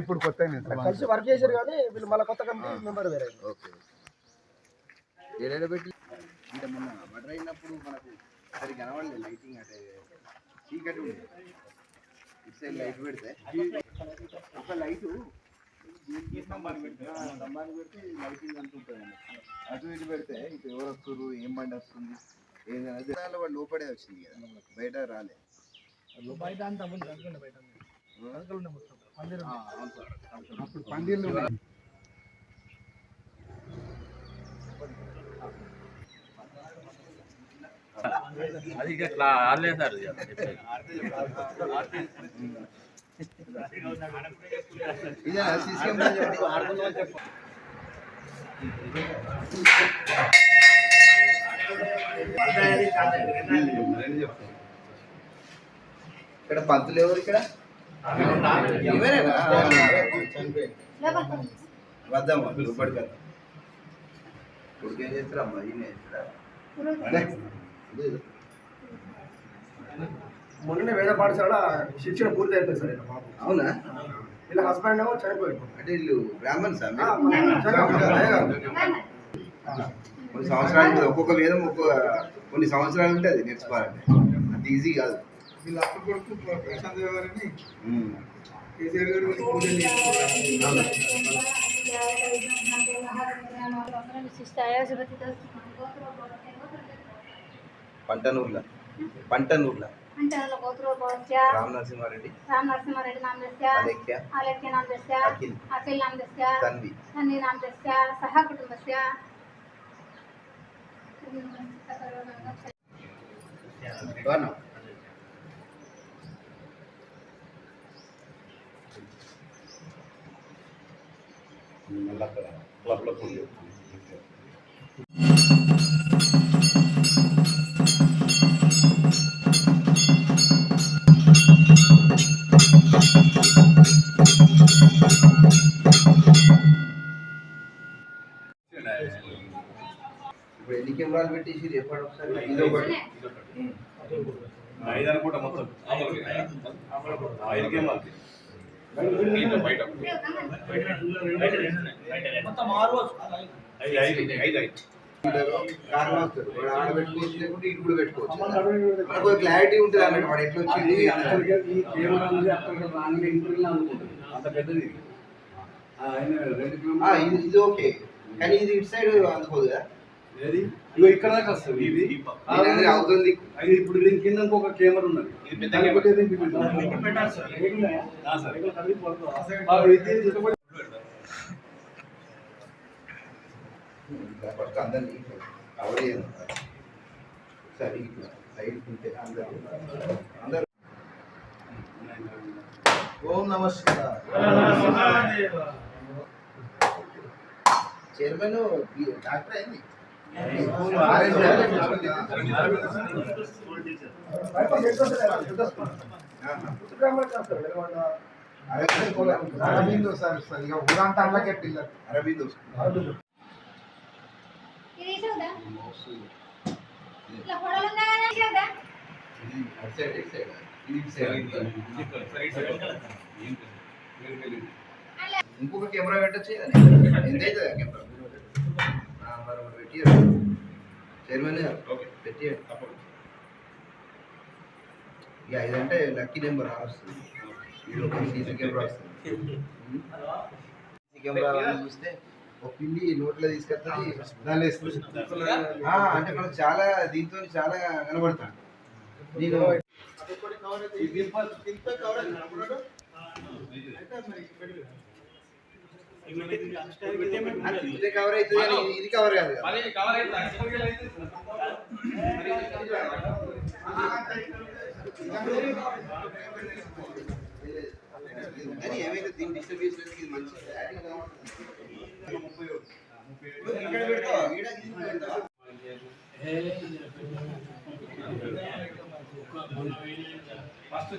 ఇప్పుడు కొత్త కలిసి వర్క్ చేశారు కానీ వీళ్ళు మళ్ళీ కొత్త కంపెనీ మెంబర్ వేరే ఓకే ఏడేడ పెట్టి అంటే మొన్న మటర్ అయినప్పుడు మనకు సరిగ్గా కనబడలేదు లైటింగ్ అంటే చీకటి ఉంది ఇటు సైడ్ లైట్ పెడితే ఒక లైటు స్తంభానికి పెడితే లైటింగ్ అంత ఉంటుంది అటు ఇటు పెడితే ఇటు ఎవరు వస్తారు ఏం బండి వస్తుంది? వాడు లోపడే వచ్చింది కదా. బయట రాలే. బయట అంతా ముందు బయట. అప్పుడు పందిర్లు. అది ఇట్లా ఆడలేదు సార్ ఇది. ఇదేనా ఇక్కడ పంతులు ఎవరు ఇక్కడ? వద్దామా ఏం చేస్తారమ్మా ఈయన చేస్తారా. మొన్ననే వేద పాఠశాల శిక్షణ పూర్తి అయిపోయింది సార్ బాబు అవునా? వీళ్ళ హస్బెండ్ ఏమో చనిపోయాడు. అంటే వీళ్ళు మన చనిపోయాడు. కొన్ని సంవత్సరాలు ఉంటుంది ఒక్కొక్క వేదం ఒక్కొక్క కొన్ని సంవత్సరాలు ఉంటుంది నేర్చుకోవాలంటే అంత ఈజీ కాదు. వీళ్ళ అప్ప కొడుకు ప్రశాంత్ గారిని కేసీఆర్ గారు పంటనూర్ల పంటనూర్ల రామ్ నరసింహారెడ్డి రామ్ నరసింహారెడ్డి నామ దస్య అలేఖ్య. అలేఖ్య నామ దస్య సహ కుటుంబస్య Alberto Escribano. La, la, la, la. ఇప్పుడు ఎన్ని కెమెరాలు పెట్టేసి ఎప్పుడు ఒకసారి ఇది ఒకటి ఐదు అనుకుంటా మొత్తం. ఐదు కెమెరాలు. క్లారిటీ ఉంటుంది అన్నట్టు వాడు ఎట్లా వచ్చింది అంత పెద్దది ఇది ఓకే. కానీ ఇది ఇటు సైడ్ అందుకోదు కదా. ఏది? ఇగో ఇక్కడ దాకా వస్తుంది. ఇది అవుతుంది. అది ఇప్పుడు దీని కింద ఇంకొక కెమెరా ఉన్నది. ఫస్ట్ అందరినీ కవర్ చేయను సరే. ఇట్లా సైడ్ ఉంటే అందరూ అందరూ ఓం నమస్కారం చైర్మన్ డాక్టర్ అయింది. బయట చేస్తారు సార్ ఇక ఊరంతా అల్లకే పిల్లలు ఇంకొక కెమెరా పెట్టచ్చు ఎంత అవుతుంది కెమెరా? మరి ఒకటి పెట్టియారు చైర్మన్ గారు ఓకే పెట్టియారు ఇక ఇదంటే లక్కీ నెంబర్ వస్తుంది ఇది ఒక సీసీ కెమెరా వస్తుంది సీసీ కెమెరా చూస్తే ఒక పిల్లి నోట్లో తీసుకొస్తుంది దానిలో వేస్తుంది. ఆ, అంటే మనకు చాలా దీంతో చాలా కనబడతాను నేను ఇది కవర్ అవుతుంది కానీ ఇది కవర్ కాదు కదా. కానీ ఏమైతే దీన్ని డిస్టర్బ్ చేసినందుకు ఇది మంచిది ఇక్కడ పెడతావా ఈడ ఇది పెడతావా ఫస్ట్